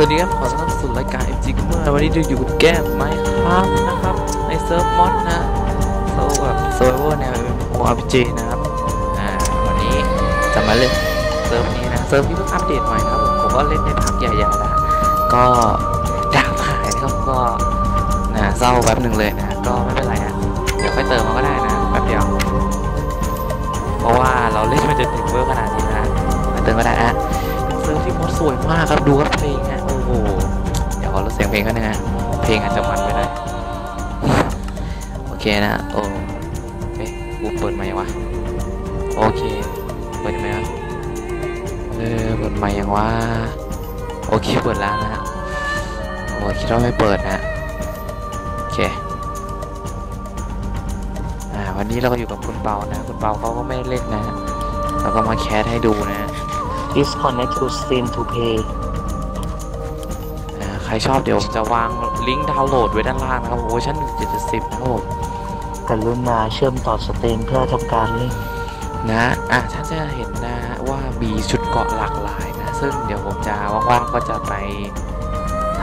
สวัสดีครับขอต้อนรับสู่รายการ MG Gamer วันนี้ดูอยู่กับแก้มไมครับนะครับ ในเซิร์ฟมอดนะเซิร์ฟแบบเซิร์ฟเวอร์แนว RPG นะครับอ่าวันนี้จะมาเล่นเซิร์ฟนี้นะเซิร์ฟที่เพิ่งอัปเดตใหม่นะครับผมผมก็เล่นในพักใหญ่ๆแล้วก็ดาบหายนะครับก็นะเศร้าแป๊บหนึ่งเลยนะก็ไม่เป็นไรนะเดี๋ยวค่อยเติมมันก็ได้นะแป๊บเดียวเพราะว่าเราเล่นมาจนถึงเวอร์ขนาดนี้นะค่อยเติมก็ได้นะเซิร์ฟที่มดสวยมากครับดูครับเพลงฮะ เขอลดเสียงเพลงกันนะฮะเพลงอาจจะมันไปหน่อยโอเคนะโอ้เอ๊ะกูเปิดไหมวะโอเคเปิดยังไงวะเออเปิดไมค์ยังวะโอเคเปิดแล้วนะฮะโอ้คิดว่าไม่เปิดนะโอเคอ่าวันนี้เราก็อยู่กับคุณเปานะ คุณเปาเขาก็ไม่ได้เล่นนะเราก็มาแคสให้ดูนะ disconnect to stream to pay ใครชอบเดี๋ยวผมจะวางลิงก์ดาวน์โหลดไว้ด้านล่างนะครับเวอร์ชัน1.70นะครับผมกรุณาเชื่อมต่อสตรีมเพื่อทำการเล่นนะอะท่านจะเห็นนะว่ามีชุดเกราะหลากหลายนะ ซึ่งเดี๋ยวผมจะว่างๆก็จะไป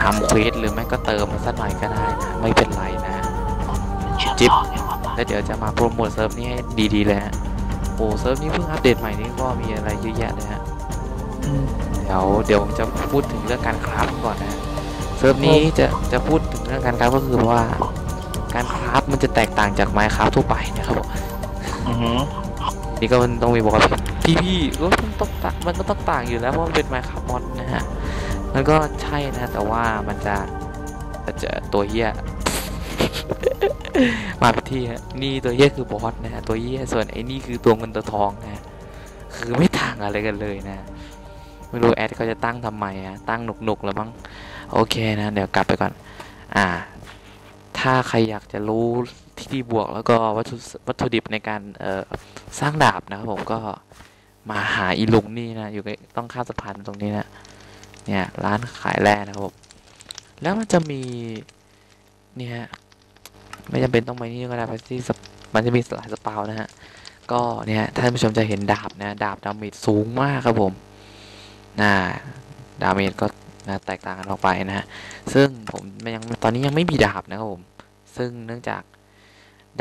ทำเควสหรือไม่ก็เติมมันสักหน่อยก็ได้นะ ไม่เป็นไรนะเชื่อมจิ๊บต่อเนี่ยว่ามาแล้วเดี๋ยวจะมาโปรโมทเซิร์ฟนี้ให้ดีๆเลยฮะโอ้เซิร์ฟนี้เพิ่งอัปเดตใหม่นี้ก็มีอะไรเยอะแยะเลยฮะอืมเดี๋ยวเดี๋ยวผมจะพูดถึงเรื่องการคราฟก่อนนะเซิร์ฟนี้จะจะพูดถึงเรื่องการคราฟก็คือว่า การคราฟมันจะแตกต่างจากไมค์คราฟทั่วไปนะครับผมอือหือนี่ก็มันต้องมีบอกว่าพี่พี่ก็มันต้องต่างมันก็ต้องต่างอยู่แล้วเพราะมันเป็นไมค์คราฟมอนนะฮะมันก็ใช่นะแต่ว่ามันจะจะเจอตัวเฮียมาพิธีฮะนี่ตัวเฮียคือบอสนะฮะตัวเฮียส่วนไอ้นี่คือตัวเงินตัวทองนะฮะคือไม่ต่างอะไรกันเลยนะ ไม่รู้แอดเขาจะตั้งทำไมอะตั้งหนุกๆแล้วมั้ง โอเคนะ เดี๋ยวกลับไปก่อน อ่า ถ้าใครอยากจะรู้ที่ที่บวกแล้วก็วัตถุวัตถุดิบในการเอ่อสร้างดาบนะครับผมก็มาหาอีลุงนี่นะอยู่ต้องข้ามสะพานตรงนี้นะเนี่ยร้านขายแร่นะครับผมแล้วมันจะมีเนี่ยฮะไม่จำเป็นต้องไปนี่ก็ได้ไปที่มันจะมีหลายสปาวนะฮะก็เนี่ยท่านผู้ชมจะเห็นดาบนะดาบดาเมจสูงมากครับผมนะดาเมจก็ นะแตกต่างกันออกไปนะฮะซึ่งผมยังตอนนี้ยังไม่มีดาบนะครับผม ซึ่งเนื่องจาก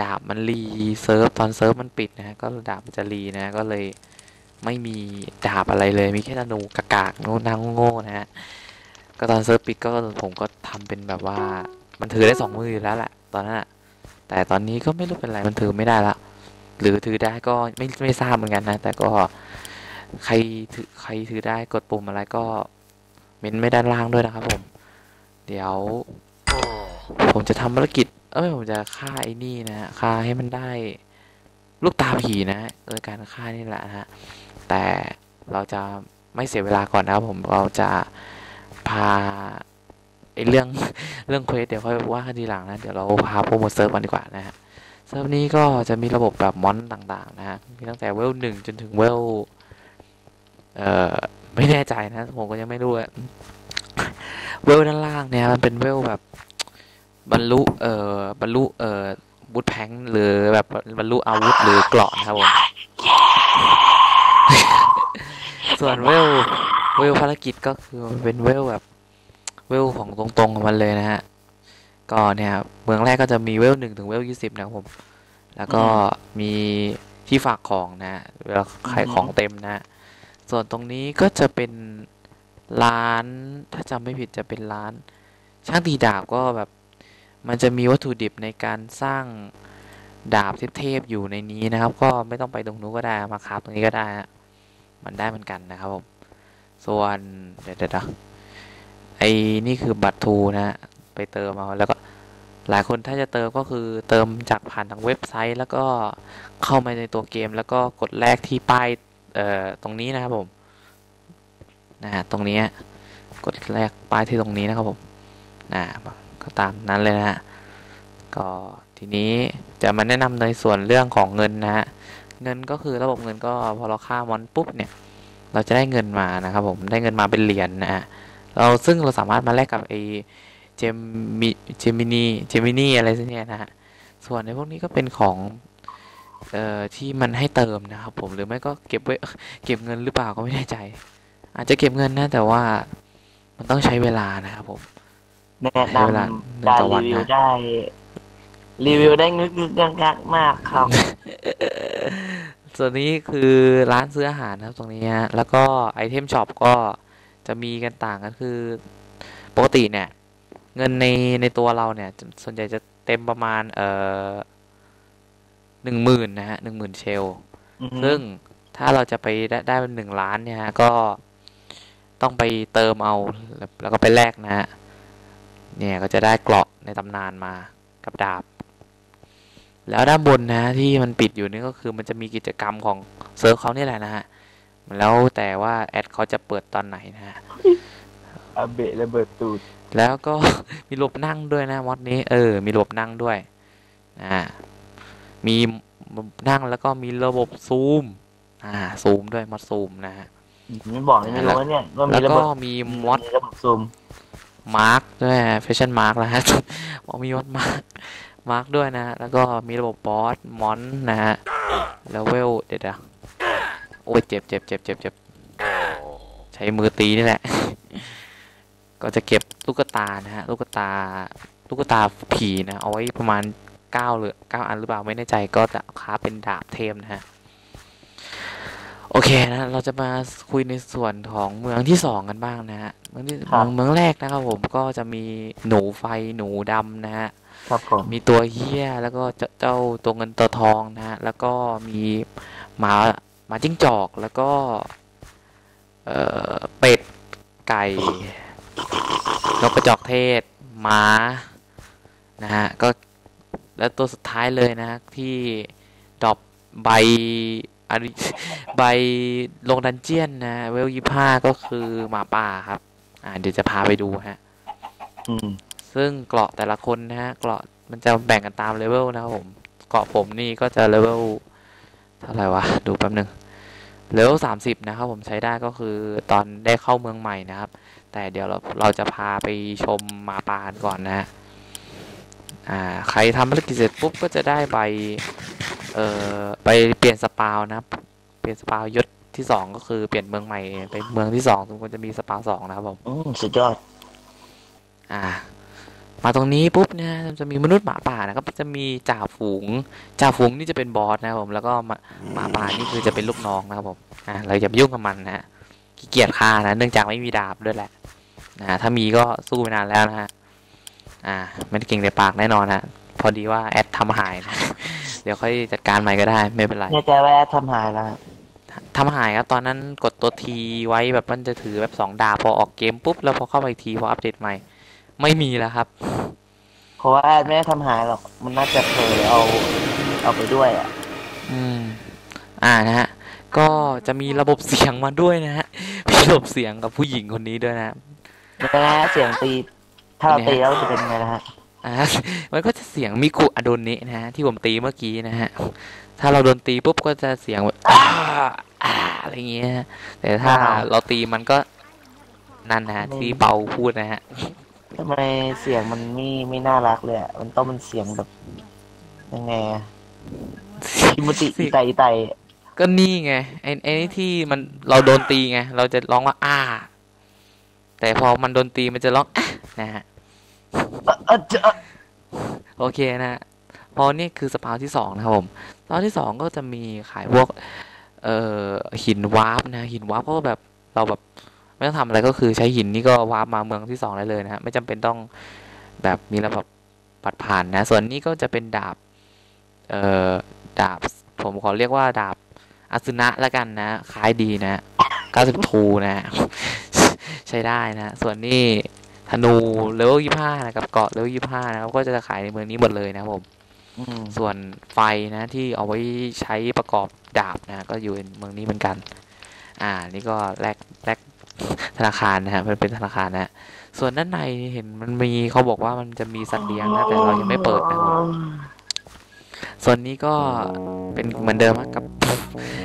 ดาบมันรีเซิร์ฟตอนเซิร์ฟมันปิดนะฮะก็ดาบมันจะรีนะก็เลยไม่มีดาบอะไรเลยมีแค่ธนูกากๆโง่นางโง่นะฮะก็ตอนเซิร์ฟปิดก็ผมก็ทำเป็นแบบว่ามันถือได้สองมืออยู่แล้วแหละตอนนั้นแต่ตอนนี้ก็ไม่รู้เป็นไรมันถือไม่ได้ละหรือถือได้ก็ไม่ไม่ทราบเหมือนกันนะ แต่ก็ใครถือใครถือได้กดปุ่มอะไรก็ ม้นไม่ด้านล่างด้วยนะครับผม เดี๋ยว ผมจะทำภารกิจ เอ้ยผมจะฆ่าไอ้นี่นะฮะฆ่าให้มันได้ลูกตาผีนะโดยการฆ่านี่แหละนะฮะ แต่เราจะไม่เสียเวลาก่อนนะครับผมเราจะพาไอ้เรื่องเรื่องเควสเดี๋ยวค่อยว่ากันทีหลังนะเดี๋ยวเราพาโปรโมทเซิร์ฟกันดีกว่านะฮะเซิร์ฟนี้ก็จะมีระบบแบบมอนต่างๆนะฮะมีตั้งแต่เวลหนึ่งจนถึงเวลเอ่อ ไม่แน่ใจนะ ผมก็ยังไม่รู้อะเวลด้านล่างเนี่ย มันเป็นเวลแบบ บรรลุ เอ่อบรรลุเอ่อบุตแพงหรือแบบบรรลุอาวุธหรือเกราะนะครับผมส่วนเวลเวลภารกิจก็คือมันเป็นเวลแบบเวลของตรงๆของมันเลยนะฮะก็เนี่ยเมืองแรกก็จะมีเวลหนึ่งถึงเวลยี่สิบนะครับผม แล้วก็มีที่ฝากของนะฮะเวลาขายของเต็มนะฮะ ส่วนตรงนี้ก็จะเป็นร้าน ถ้าจำไม่ผิดจะเป็นร้าน ช่างตีดาบก็แบบ มันจะมีวัตถุดิบในการสร้างดาบเทพๆอยู่ในนี้นะครับ ก็ไม่ต้องไปตรงนู้นก็ได้มาคราฟตรงนี้ก็ได้ฮะมันได้เหมือนกันนะครับผม ส่วนเดี๋ยวเดี๋ยวไอ้นี่คือบัตรทูนะฮะไปเติมเอาแล้วก็หลายคนถ้าจะเติมก็คือเติมจากผ่านทางเว็บไซต์ แล้วก็เข้ามาในตัวเกม แล้วก็กดแลกที่ป้าย เอ่อตรงนี้นะครับผมนะฮะตรงนี้กดแรกป้ายที่ตรงนี้นะครับผมนะก็ตามนั้นเลยนะฮะก็ทีนี้จะมาแนะนำในส่วนเรื่องของเงินนะฮะเงินก็คือระบบเงินก็พอเราฆ่ามอนปุ๊บเนี่ย เราจะได้เงินมานะครับผมได้เงินมาเป็นเหรียญนะฮะเราซึ่งเราสามารถมาแลกกับไอเจมิเจมินีเจมินีอะไรสักเนี่ยนะฮะส่วนในพวกนี้ก็เป็นของ เอ่อที่มันให้เติมนะครับผมหรือไม่ก็เก็บไว้เก็บเงินหรือเปล่าก็ไม่แน่ใจ อาจจะเก็บเงินนะแต่ว่ามันต้องใช้เวลานะครับผมแนะใช้เวลาหนำนึ่งการต่อวันรีวิวนะได้รีวิวได้งึกงึกงักงักมากครับส่วนนี้คือร้านซื้ออาหารนะครับตรงนี้ฮะแล้วก็ไอเทมช็อปก็จะมีกันต่างกันคือ ปกติเนี่ย เงินในในตัวเราเนี่ย ส่วนใหญ่จะเต็มประมาณ เอ่อ หนึ่งหมื่นนะฮะหนึ่งหมื่นเชลอือฮึซึ่งถ้าเราจะไปได้ได้เป็นหนึ่งล้านเนี่ยฮะก็ต้องไปเติมเอาแล้วแล้วก็ไปแลกนะฮะเนี่ยก็จะได้เกราะในตำนานมากับดาบ แล้วด้านบนนะฮะที่มันปิดอยู่นี่ก็คือมันจะมีกิจกรรมของเซิร์ฟเขาเนี่ยแหละนะฮะแล้วแต่ว่าแอดเขาจะเปิดตอนไหนนะฮะอาเบะระเบิดตูดแล้วก็มีหลบนั่งด้วยนะมอดนี้ เออ มีหลบนั่งด้วย อ่า มีนั่งแล้วก็มีระบบซูม อ่า ซูมด้วยมอดซูมนะฮะไม่บอกเลยไม่รู้ว่าเนี่ยว่ามีแล้วระก็เบิดมีมอดมีระบบซูม มาร์กด้วยแฟชั่นมาร์กนะฮะบอกมีมอดมาร์กมาร์กด้วยนะฮะแล้วก็มีระบบบอสมอนนะฮะแล้วเวลเดี๋ยวนะโอ้ยเจ็บเจ็บเจ็บเจ็บเจ็บใช้มือตีนี่แหละ ก็จะเก็บตุ๊กตานะฮะตุ๊กตาตุ๊กตาผีนะ เอาไว้ประมาณ เก้าหรือเก้าอันหรือเปล่าไม่แน่ใจก็จะค้าเป็นดาบเทมนะฮะโอเคนะเราจะมาคุยในส่วนของเมืองที่สองกันบ้างนะฮะเมืองที่ครับเมืองเมืองแรกนะครับผมก็จะมีหนูไฟหนูดำนะฮะครับผมมีตัวเฮี้ยแล้วก็เจ้าเจ้าตัวเงินตัวทองนะฮะแล้วก็มีหมาหมาจิ้งจอกแล้วก็ เอ่อเป็ดไก่นกกระจอกเทศหมานะฮะก็ แล้วตัวสุดท้ายเลยนะฮะที่ดรอปใบอันนี้ใบลงดันเจียนนะเวลยี่ห้าก็คือหมาป่าครับ อ่า เดี๋ยวจะพาไปดูฮะอืมซึ่งเกราะแต่ละคนนะฮะเกราะมันจะแบ่งกันตามเลเวลนะครับผมเกราะผมนี่ก็จะเลเวลเท่าไหร่วะ ดูแป๊บหนึ่งเลเวลสามสิบนะครับผมใช้ได้ก็คือตอนได้เข้าเมืองใหม่นะครับ แต่เดี๋ยวเราเราจะพาไปชมหมาป่ากันก่อนนะฮะ อ่าใครทำภารกิจเสร็จปุ๊บก็จะได้ใบเอ่อไปเปลี่ยนสปาวนะครับเปลี่ยนสปาวยศที่สองก็คือเปลี่ยนเมืองใหม่ไปเมืองที่สองทุกคนจะมีสปาวสองนะครับผมอืมสุดยอด อ่า มาตรงนี้ปุ๊บเนี่ยจะมีมนุษย์หมาป่านะครับจะมีจ่าฝูงจ่าฝูงนี่จะเป็นบอสนะครับผมแล้วก็หมาหมาป่านี่คือจะเป็นลูกน้องนะครับผมอ่าเราอย่าไปยุ่งกับมันนะฮะขี้เกียจฆ่านะเนื่องจากไม่มีดาบด้วยแหละนะถ้ามีก็สู้ไปนานแล้วนะฮะ อ่าไม่ได้เก่งในปากแน่นอนฮะพอดีว่าแอดทำหายนะ เดี๋ยวค่อยจัดการใหม่ก็ได้ ไม่เป็นไรแน่ใจว่าแอดทำหายแล้วทำหายครับตอนนั้นกดตัวทีไว้แบบมันจะถือแบบสองดาบพอออกเกมปุ๊บแล้วพอเข้าไปอีกทีพออัปเดตใหม่ ไม่มีแล้วครับ เพราะว่าแอดไม่ได้ทำหายหรอก มันน่าจะเผลอเอาเอาไปด้วยอะ อืม อ่านะฮะ ก็จะมีระบบเสียงมาด้วยนะฮะมีระบบเสียงกับผู้หญิงคนนี้ด้วยนะนะฮะเสียงตี ถ้าเราตีแล้วจะเป็นไงนะฮะอ่ามันก็จะเสียงมิคุอโดเนะนะฮะที่ผมตีเมื่อกี้นะฮะ ถ้าเราโดนตีปุ๊บก็จะเสียงแบบอ้าอ่าอะไรเงี้ย แต่ถ้าอ่าเราตีมันก็นั่นนะฮะที่เปาพูดนะฮะทำไมเสียงมันไม่ไม่น่ารักเลยอะมันต้องเป็นเสียงแบบยังไงอะอิมุติอีไตอีไตก็นี่ไงไอ้ไอ้นี่ที่มันเราโดนตีไง เราจะร้องว่าอ้า แต่พอมันโดนตีมันจะร้องอะ นะฮะโอเคนะฮะพอนี่คือสปาวที่สองนะครับผมสปาวที่สองก็จะมีขายพวก เอ่อหินวาร์ปนะหินวาร์ปเพราะแบบเราแบบไม่ต้องทำอะไรก็คือใช้หินนี่ก็วาร์ปมาเมืองที่สองได้เลยนะฮะไม่จำเป็นต้องแบบมีระบบปัดผ่านนะ ส่วนนี้ก็จะเป็นดาบ เอ่อดาบ ผมขอเรียกว่าดาบอาซึนะละกันนะคล้ายดีนะ90ทูนะ ใช้ได้นะ ส่วนนี้ นูเลเวลยี่ห้านะครับเกาะเลเวลยี่ห้านะครับก็จะขายในเมืองนี้หมดเลยนะครับผมอืมส่วนไฟนะที่เอาไว้ใช้ประกอบดาบนะก็อยู่ในเมืองนี้เหมือนกัน อ่า นี่ก็แลกแลกธนาคารนะฮะมันเป็นธนาคารนะฮะส่วนด้านในเห็นมันมีเขาบอกว่ามันจะมีสัตว์เลี้ยงนะแต่เรายังไม่เปิดนะครับผมส่วนนี้ก็เป็นเหมือนเดิมฮะกับ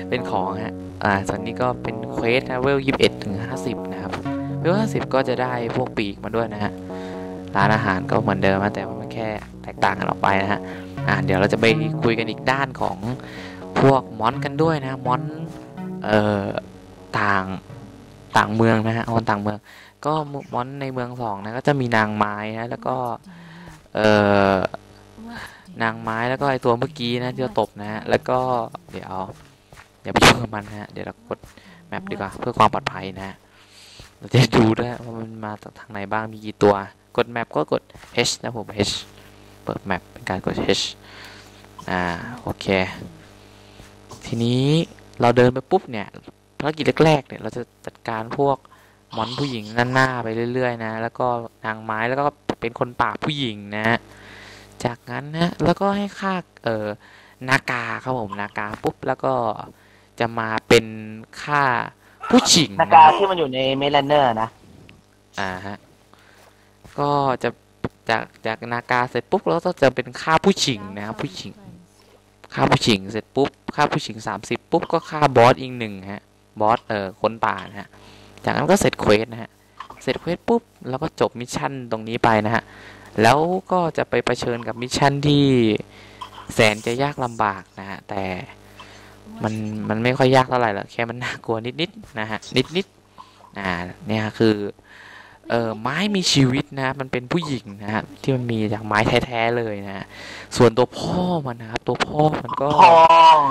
เป็นของฮะอ่าส่วนนี้ก็เป็นเควสนะเวลยี่สิบเอ็ดถึงห้าสิบนะครับ เวลห้าสิบก็จะได้พวกปีกมาด้วยนะฮะ ร้านอาหารก็เหมือนเดิมนะแต่ว่ามันแค่แตกต่างกันออกไปนะฮะ อ่าเดี๋ยวเราจะไปคุยกันอีกด้านของพวกมอนกันด้วยนะมอนเอ่อต่างต่างเมืองนะฮะมอนต่างเมือง ก็มอนในเมืองสองนะก็จะมีนางไม้นะแล้วก็เอ่อนางไม้แล้วก็ไอตัวเมื่อกี้นะที่เราตบนะฮะแล้วก็เดี๋ยวอย่าไปยุ่งกับมันนะฮะเดี๋ยวเรากดแมปดีกว่าเพื่อความปลอดภัยนะฮะ เราจะดูด้วยว่ามันมาจากทางไหนบ้างมีกี่ตัว กดแมปก็กด H นะผม H เปิดแมปเป็นการกด H อ่าโอเค ทีนี้เราเดินไปปุ๊บเนี่ยภารกิจแรกๆเนี่ยเราจะจัดการพวกมอนผู้หญิงหน้าๆไปเรื่อยๆนะ แล้วก็นางไม้แล้วก็เป็นคนป่าผู้หญิงนะ จากนั้นนะแล้วก็ให้ค่าเอ่อนากาครับผมนากาปุ๊บแล้วก็จะมาเป็นค่า ผู้หญิงนานะกาที่มันอยู่ในเมลเนอร์นะ อ่าฮะ ก็จะจากจากนากาเสร็จปุ๊บแล้วก็จะเป็นค่าผู้หญิงนะครับผู้หญิง ค่าผู้หญิงเสร็จปุ๊บ ค่าผู้หญิงสามสิบปุ๊บก็ค่าบอสอีกหนึ่งฮะ บอสเอ่อคนป่านะฮะ จากนั้นก็เสร็จเควสนะฮะ เสร็จเควสปุ๊บแล้วก็จบมิชชั่นตรงนี้ไปนะฮะ แล้วก็จะไปเผชิญกับมิชชั่นที่แสนจะยากลำบากนะฮะแต่ มันมันไม่ค่อยยากเท่าไหร่หรอกแค่มันน่ากลัวนิดๆนะฮะนิดๆอ่าเนี่ยคือเออไม้มีชีวิตนะมันเป็นผู้หญิงนะฮะที่มันมีจากไม้แท้ๆเลยนะฮะส่วนตัวพ่อมันนะครับตัวพ่อมันก็พอง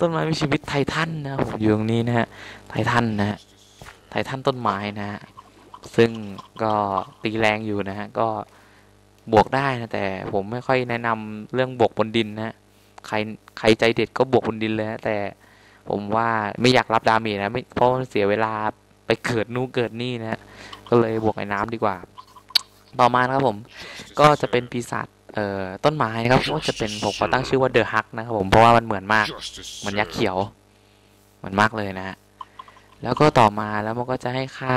ต้นไม้มีชีวิตไททันนะผมอยู่ตรงนี้นะฮะไททันนะฮะไททันต้นไม้นะฮะซึ่งก็ตีแรงอยู่นะฮะก็บวกได้นะแต่ผมไม่ค่อยแนะนำเรื่องบวกบนดินนะฮะ ใครใครใจเด็ดก็บวกบนดินเลยนะแต่ผมว่าไม่อยากรับดาเมจนะไม่เพราะมันเสียเวลาไปเกิดนู่นเกิดนี่นะก็เลยบวกไอ้น้ำดีกว่า ต่อมานะครับผม ก็จะเป็นปีศาจเอ่อต้นไม้นะครับก็จะเป็นผมขอตั้งชื่อว่าเดอะฮักนะครับผมเพราะว่ามันเหมือนมากมันยักษ์เขียวเหมือนมากเลยนะฮะแล้วก็ต่อมาแล้วมันก็จะให้ค่า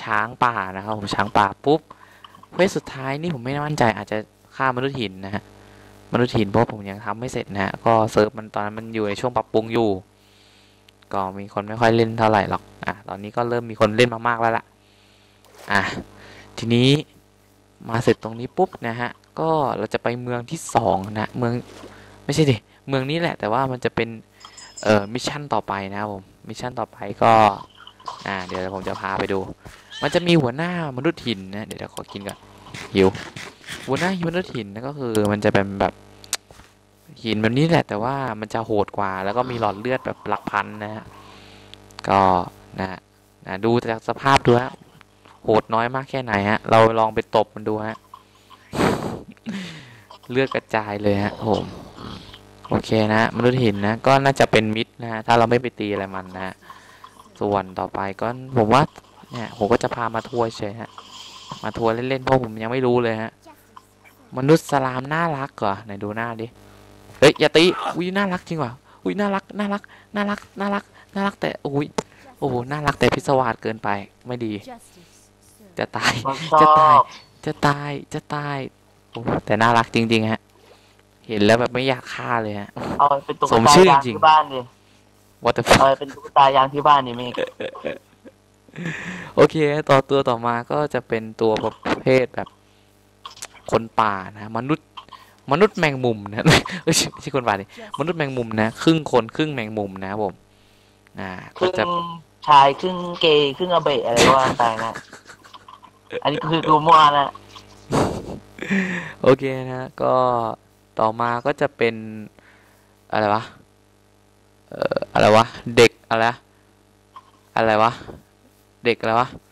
ช้างป่านะครับผมช้างป่าปุ๊บเควสสุดท้ายนี่ผมไม่มั่นใจอาจจะค่ามนุษย์หินนะฮะ มนุษย์หินเพราะผมยังทำไม่เสร็จนะฮะก็เซิร์ฟมันตอนนั้นมันอยู่ในช่วงปรับปรุงอยู่ ก็มีคนไม่ค่อยเล่นเท่าไหร่หรอกอะตอนนี้ก็เริ่มมีคนเล่นมามากแล้วล่ะอะทีนี้มาเสร็จตรงนี้ปุ๊บนะฮะก็เราจะไปเมืองที่สองนะเมืองไม่ใช่ดิเมืองนี้แหละ แต่ว่ามันจะเป็นเอ่อมิชชั่นต่อไปนะครับผมมิชชั่นต่อไปก็อ่าเดี๋ยวผมจะพาไปดู มันจะมีหัวหน้ามนุษย์หินนะเดี๋ยวเราขอกินก่อนหิว หัวหน้ามนุษย์หินนะก็คือมันจะเป็นแบบหินแบบนี้แหละแต่ว่ามันจะโหดกว่า แล้วก็มีหลอดเลือดแบบหลักพันนะฮะก็นะฮะนะดูจากสภาพดูฮะโหดน้อยมากแค่ไหนฮะ เราลองไปตบมันดูฮะเลือดกระจายเลยฮะผมโอเคนะมนุษย์หินนะก็น่าจะเป็นมิดนะฮะถ้าเราไม่ไปตีอะไรมันนะฮะส่วนต่อไปก็ผมว่าเนี่ยผมก็จะพามาทัวร์เฉยฮะมาทัวร์เล่นๆเพราะผมยังไม่รู้เลยฮะ มนุษย์สลามน่ารักเหรอไหนดูหน้าดิเฮ้ยอย่าตีอุ้ยน่ารักจริงว่ะอุ้ยน่ารักน่ารักน่ารักน่ารักน่ารักแต่อุ้ยโอ้โหน่ารักแต่พิศวาสเกินไปไม่ดี จะตายมันชจะอตายบจะตายจะตายโอ้โหแต่น่ารักจริง ๆ ฮะ เห็นแล้วแบบไม่อยากฆ่าเลยฮะเอาไปเป็นตุ๊กสมตาชื่อยางจริงที่บ้านดิ what the เอา fuck ไปเป็นตุ๊กตายางที่บ้านนี่เมกโอเค ต่อตัวต่อมาก็จะเป็นตัวประเภทแบบ คนป่านะมนุษย์มนุษย์แมงมุมนะเอ้ยไม่ใช่คนป่าดิมนุษย์แมงมุมนะครึ่งคนครึ่งแมงมุมนะครับผมอ่าคก็รึ่งจะชายครึ่งเกย์ครึ่งอาเบะอะไรก็ว่าไปนะอันนี้คือกูมั่วนะโอเคนะ ก็ต่อมาก็จะเป็น อะไรวะเอ่ออะไรวะ เด็กอะไรวะอะไรวะ เด็กอะไรวะอะ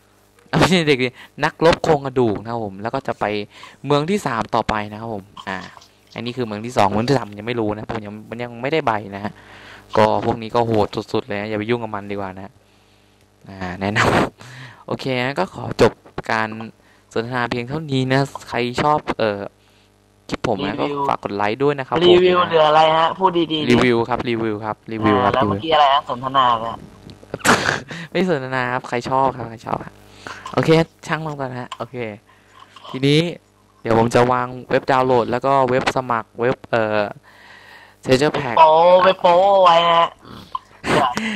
ไม่ใช่เด็กดินักรบโครงกระดูกนะครับผมแล้วก็จะไปเมืองที่สามต่อไปนะครับผมอ่าอันนี้คือเมืองที่สองเมืองที่สามยังไม่รู้นะผมยังมันยังไม่ได้ใบนะฮะก็พวกนี้ก็โหดสุดๆเลยนะอย่าไปยุ่งกับมันดีกว่านะอ่าแนะนำโอเคงั้นก็ขอจบการสนทนาเพียงเท่านี้นะใครชอบเอ่อคลิปผมนะก็ฝากกดไลค์ด้วยนะครับรีวิวผมนะเหลืออะไรฮะพูดดีๆดิรีวิวครับรีวิวครับรีวิวคอ่ารับแล้วรีเมื่วิอวกี้อะไรนะสนทนาเนี่ยไม่สนทนาครับใครชอบครับใครชอบครับ โอเค ช่างมันก่อนนะฮะ โอเค ทีนี้เดี๋ยวผมจะวางเว็บดาวน์โหลด แล้วก็เว็บสมัครเว็บเอ่อเซเจอร์แพ็กโป้ไปโป้ไว้นะ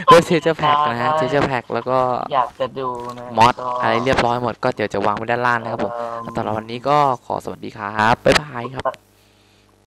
เว็บเซเจอร์แพ็กนะฮะเซเจอร์แพ็กแล้วก็อยากจะดูนะมอดก็อะไรเรียบร้อยหมดก็เดี๋ยวจะวางไว้ด้านล่างนะครับผมเอ่อสำหรับวันนี้ก็ขอสวัสดีครับบ๊ายบายครับ